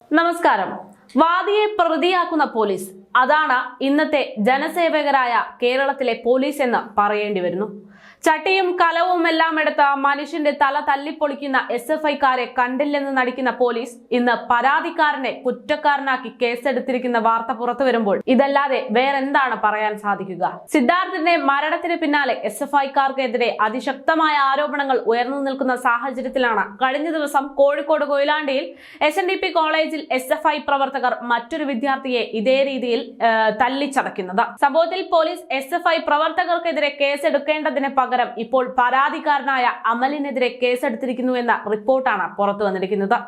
നമസ്കാരം. വാദിയെ പ്രതിയാക്കുന്ന പോലീസ് അതാണ് ഇന്നത്തെ ജനസേവകരായ കേരളത്തിലെ പോലീസ് എന്ന് പറയേണ്ടി വരുന്നു. ചട്ടിയും കലവും എല്ലാം എടുത്ത മനുഷ്യന്റെ തല തല്ലിപ്പൊളിക്കുന്ന എസ് എഫ് ഐക്കാരെ കണ്ടില്ലെന്ന് നടിക്കുന്ന പോലീസ് ഇന്ന് പരാതിക്കാരനെ കുറ്റക്കാരനാക്കി കേസെടുത്തിരിക്കുന്ന വാർത്ത പുറത്തു വരുമ്പോൾ ഇതല്ലാതെ വേറെന്താണ് പറയാൻ സാധിക്കുക? സിദ്ധാർത്ഥിന്റെ മരണത്തിന് പിന്നാലെ എസ് എഫ് ഐക്കാർക്കെതിരെ അതിശക്തമായ ആരോപണങ്ങൾ ഉയർന്നു നിൽക്കുന്ന സാഹചര്യത്തിലാണ് കഴിഞ്ഞ ദിവസം കോഴിക്കോട് കൊയിലാണ്ടിയിൽ എസ് കോളേജിൽ എസ് പ്രവർത്തകർ മറ്റൊരു വിദ്യാർത്ഥിയെ ഇതേ രീതിയിൽ തല്ലിച്ചതയ്ക്കുന്നത് സംഭവത്തിൽ പോലീസ് എസ് എഫ് ഐ പ്രവർത്തകർക്കെതിരെ കേസെടുക്കേണ്ടതിന് പകരം ഇപ്പോൾ പരാതിക്കാരനായ അമലിനെതിരെ കേസെടുത്തിരിക്കുന്നു എന്ന റിപ്പോർട്ടാണ് പുറത്തു വന്നിരിക്കുന്നത്.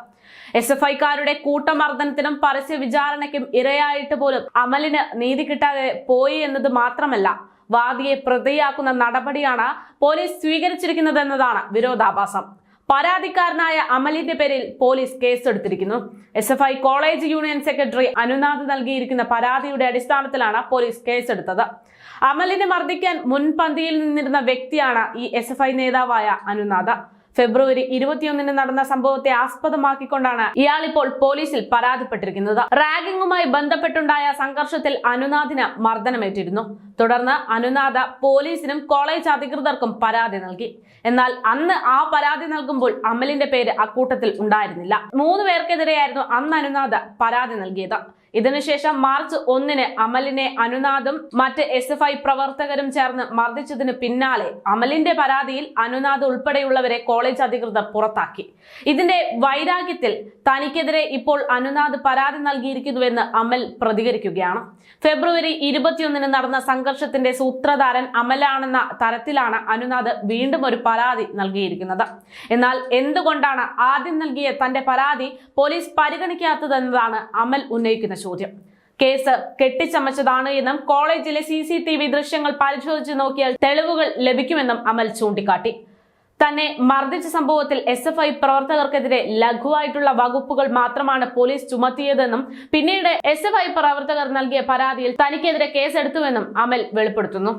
എസ് എഫ് ഐക്കാരുടെ കൂട്ടമർദ്ദനത്തിനും പരസ്യ വിചാരണയ്ക്കും ഇരയായിട്ട് പോലും അമലിന് നീതി കിട്ടാതെ പോയി എന്നത് മാത്രമല്ല വാദിയെ പ്രതിയാക്കുന്ന നടപടിയാണ് പോലീസ് സ്വീകരിച്ചിരിക്കുന്നതെന്നതാണ് വിരോധാഭാസം. പരാതിക്കാരനായ അമലിന്റെ പേരിൽ police കേസെടുത്തിരിക്കുന്നു. S F I college union secretary Anunath നൽകിയിരിക്കുന്ന പരാതിയുടെ അടിസ്ഥാനത്തിലാണ് പോലീസ് കേസെടുത്തത്. അമലിനെ മർദ്ദിക്കാൻ മുൻപന്തിയിൽ നിന്നിരുന്ന വ്യക്തിയാണ് ഈ എസ് നേതാവായ അനുനാഥ് ഫെബ്രുവരി ഇരുപത്തിയൊന്നിന് നടന്ന സംഭവത്തെ ആസ്പദമാക്കിക്കൊണ്ടാണ് ഇയാൾ ഇപ്പോൾ പോലീസിൽ പരാതിപ്പെട്ടിരിക്കുന്നത്. റാഗിംഗുമായി ബന്ധപ്പെട്ടുണ്ടായ സംഘർഷത്തിൽ അനുനാഥിന് മർദ്ദനമേറ്റിരുന്നു. തുടർന്ന് അനുനാഥ പോലീസിനും കോളേജ് അധികൃതർക്കും പരാതി നൽകി. എന്നാൽ അന്ന് ആ പരാതി നൽകുമ്പോൾ അമലിന്റെ പേര് അക്കൂട്ടത്തിൽ ഉണ്ടായിരുന്നില്ല. മൂന്ന് പേർക്കെതിരെയായിരുന്നു അന്ന് അനുനാഥ പരാതി നൽകിയത്. ഇതിനുശേഷം മാർച്ച് ഒന്നിന് അമലിനെ അനുനാദും മറ്റ് എസ് എഫ് ഐ പ്രവർത്തകരും ചേർന്ന് മർദ്ദിച്ചതിന് പിന്നാലെ അമലിന്റെ പരാതിയിൽ അനുനാദ് ഉൾപ്പെടെയുള്ളവരെ കോളേജ് അധികൃതർ പുറത്താക്കി. ഇതിന്റെ വൈരാഗ്യത്തിൽ തനിക്കെതിരെ ഇപ്പോൾ അനുനാദ് പരാതി നൽകിയിരിക്കുന്നുവെന്ന് അമൽ പ്രതികരിക്കുകയാണ്. ഫെബ്രുവരി ഇരുപത്തിയൊന്നിന് നടന്ന സംഘർഷത്തിന്റെ സൂത്രധാരൻ അമലാണെന്ന തരത്തിലാണ് അനുനാദ് വീണ്ടും ഒരു പരാതി നൽകിയിരിക്കുന്നത്. എന്നാൽ എന്തുകൊണ്ടാണ് ആദ്യം നൽകിയ തന്റെ പരാതി പോലീസ് പരിഗണിക്കാത്തതെന്നതാണ് അമൽ ഉന്നയിക്കുന്ന ചോദ്യം. കേസ് കെട്ടിച്ചമച്ചതാണ് എന്നും കോളേജിലെ സി സി ടി വി ദൃശ്യങ്ങൾ പരിശോധിച്ച് നോക്കിയാൽ തെളിവുകൾ ലഭിക്കുമെന്നും അമൽ ചൂണ്ടിക്കാട്ടി. തന്നെ മർദ്ദിച്ച സംഭവത്തിൽ എസ് എഫ് ഐ പ്രവർത്തകർക്കെതിരെ ലഘുവായിട്ടുള്ള വകുപ്പുകൾ മാത്രമാണ് പോലീസ് ചുമത്തിയതെന്നും പിന്നീട് എസ് എഫ് ഐ പ്രവർത്തകർ നൽകിയ പരാതിയിൽ തനിക്കെതിരെ കേസെടുത്തുവെന്നും അമൽ വെളിപ്പെടുത്തുന്നു.